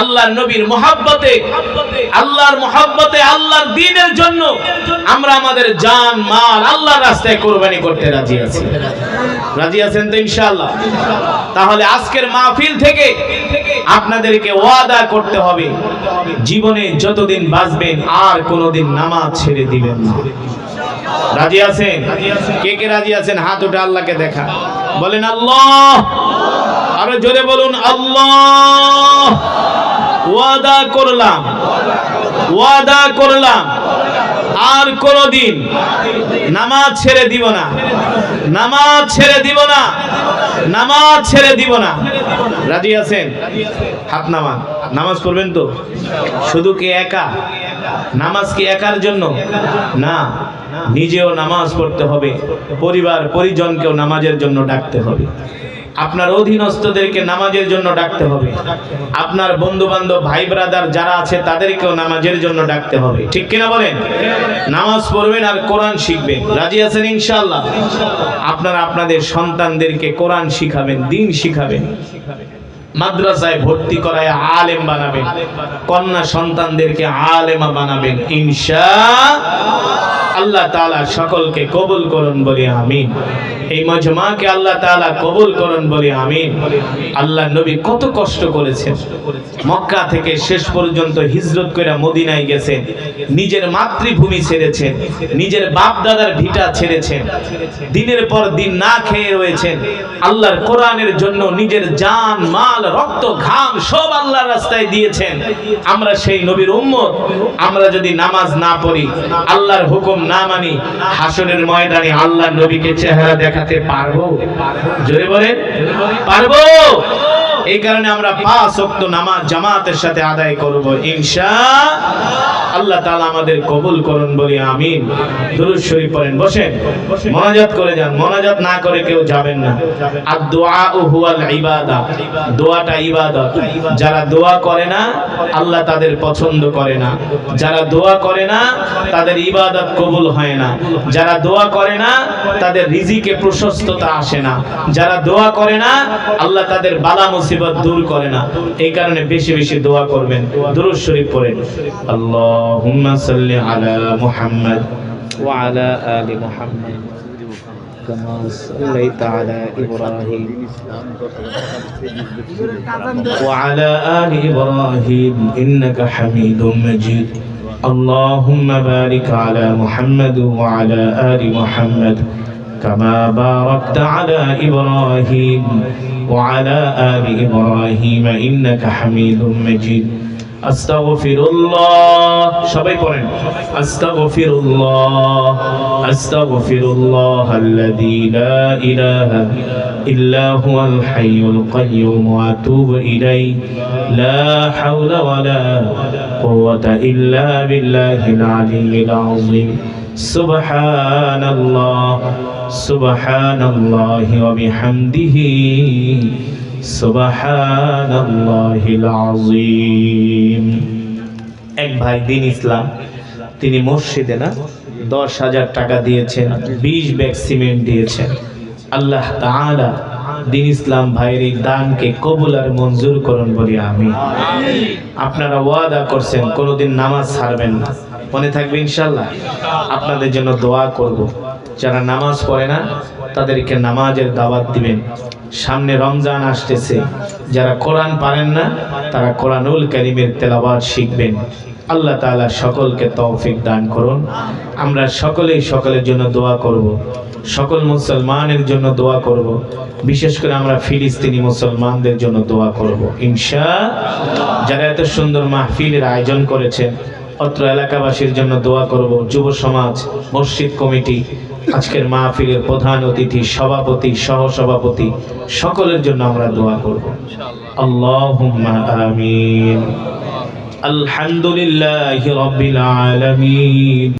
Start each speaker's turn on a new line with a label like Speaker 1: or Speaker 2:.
Speaker 1: আল্লাহর নবীর মোহাব্বতে, আল্লাহর মোহাব্বতে, আল্লাহর দিনের জন্য আমরা আমাদের জান, মাল আল্লাহর রাস্তায় কোরবানি করতে রাজি আছি। রাজি আছেন তো ইনশাআল্লাহ? তাহলে আজকের মাহফিল থেকে আপনাদেরকে ওয়াদা করতে হবে, জীবনে যতদিন বাঁচবেন আর কোনোদিন নামাজ ছেড়ে দিবেন না। রাজি আছেন? কে কে রাজি আছেন? হাত উঠে আল্লাহকে দেখা। বলেন আল্লাহ! আরও জোরে বলুন, আল্লাহ! ওয়াদা করলাম। ওয়াদা করলাম। আর কোনদিন নামাজ ছেড়ে দিব না। নামাজ ছেড়ে দিব না। নামাজ ছেড়ে দিব না। রাজি আছেন? হাত নামান। নামাজ পড়বেন তো? শুধু কি একা? নামাজ কি একার জন্য? না। নিজেও নামাজ পড়তে হবে। পরিবার, পরিজনকেও নামাজের জন্য ডাকতে হবে। আপনার অধীনস্থদেরকে নামাজের জন্য ডাকতে হবে। আপনার বন্ধু বান্ধব ভাই ব্রাদার যারা আছে, তাদেরকেও নামাজের জন্য ডাকতে হবে। ঠিক কিনা বলেন? নামাজ পড়বেন আর কোরআন শিখবেন। রাজি আছেন ইনশাআল্লাহ? আপনারা আপনাদের সন্তানদেরকে কোরআন শিখাবেন, দিন শিখাবেন। মাদ্রাসায় ভর্তি করায় আলেম বানাবেন। কন্যা সন্তানদেরকে আলেমা বানাবেন, ইনশা আল্লাহ তাআলা সকলকে কবুল করুন বলি আমিন। এই মজমাকে আল্লাহ তাআলা কবুল করুন বলি আমিন। আল্লাহ নবী কত কষ্ট করেছেন। মক্কা থেকে শেষ পর্যন্ত হিজরত করে মদিনায় গেছেন। নিজের মাতৃভূমি ছেড়েছেন। নিজের বাপ দাদার ভিটা ছেড়েছেন। দিনের পর দিন না খেয়ে রয়েছেন। আল্লাহর কোরআনের জন্য নিজের জান, মাল, রক্ত, ঘাম সব আল্লাহর রাস্তায় দিয়েছেন। আমরা সেই নবীর উম্মত। আমরা যদি নামাজ না পড়ি, আল্লাহর হুকুম না মানি হাসনের ময়দানে আল্লাহ নবীকে চেহারা দেখাতে পারব? জোরে বলেন। পারব। এই কারণে আমরা পাঁচ ওয়াক্ত নামাজ জামাতের সাথে আদায় করব, ইনশা আল্লাহ তাআলা আমাদের কবুল করুন বলি, আমিন। দুরূদ শরীফ পড়েন, বসেন। মোনাজাত করে যান। মোনাজাত না করে কেউ যাবেন না। আর দোয়া হুয়াল ইবাদা। দোয়াটা ইবাদত। যারা দোয়া করে না, আল্লাহ তাদের পছন্দ করে না। যারা দোয়া করে না, তাদের ইবাদত কবুল হয় না। যারা দোয়া করে না, তাদের রিজিকে প্রশস্ততা আসে না। যারা দোয়া করে না, আল্লাহ তাদের বালা মুসিবত দূর করে না এই কারণে বেশি বেশি দোয়া করবেন দুরূদ শরীফ পড়েন আল্লাহুম্মা সাল্লি আলা মুহাম্মদ
Speaker 2: وعلى آل محمد كما صليت على إبراهيم
Speaker 1: وعلى آل إبراهيم إنك حميد مجيد اللهم بارك على محمد وعلى آل محمد كما باركت على إبراهيم وعلى آل إبراهيم إنك حميد مجيد أستغفر الله সবাই পড়েন أستغفر الله أستغفر الله الذي لا إله إلا هو الحي القيوم وأتوب إليه لا حول ولا قوة إلا بالله العلي সুবহানাল্লাহ, সুবহানাল্লাহি ওয়া বিহামদিহি এক ভাই দিন ইসলাম, তিনি মসজিদে না দশ হাজার টাকা দিয়েছেন, বিশ ব্যাগ সিমেন্ট দিয়েছেন। আল্লাহ তাআলা দিন ইসলাম ভাইয়ের এই দানকে কবুলার মঞ্জুর করুন বলি আমি আপনারা ওয়াদা করছেন, কোনোদিন নামাজ ছাড়বেন না। মনে থাকবে ইনশাল্লাহ আপনাদের জন্য দোয়া করব। যারা নামাজ পড়ে না, তাদেরকে নামাজের দাওয়াত দিবেন। সামনে রমজান আসতেছে। যারা কোরআন পারেন না, তারা কোরআনুল কারিমের তেলাওয়াত শিখবেন। আল্লাহ তাআলা সকলকে তৌফিক দান করুন। আমরা সকলেই সকলের জন্য দোয়া করব। সকল মুসলমানের জন্য দোয়া করব। বিশেষ করে আমরা ফিলিস্তিনি মুসলমানদের জন্য দোয়া করব। ইনশা যারা এত সুন্দর মাহফিলের আয়োজন করেছেন অত্র এলাকাবাসীর জন্য দোয়া করব। যুব সমাজ, মসজিদ কমিটি, আজকের মাহফিলের প্রধান অতিথি, সভাপতি সহ সভাপতি সকলের জন্য আমরা দোয়া করব। আল্লাহুম্মা আমিন। আলহামদুলিল্লাহি রাব্বিল আলামিন।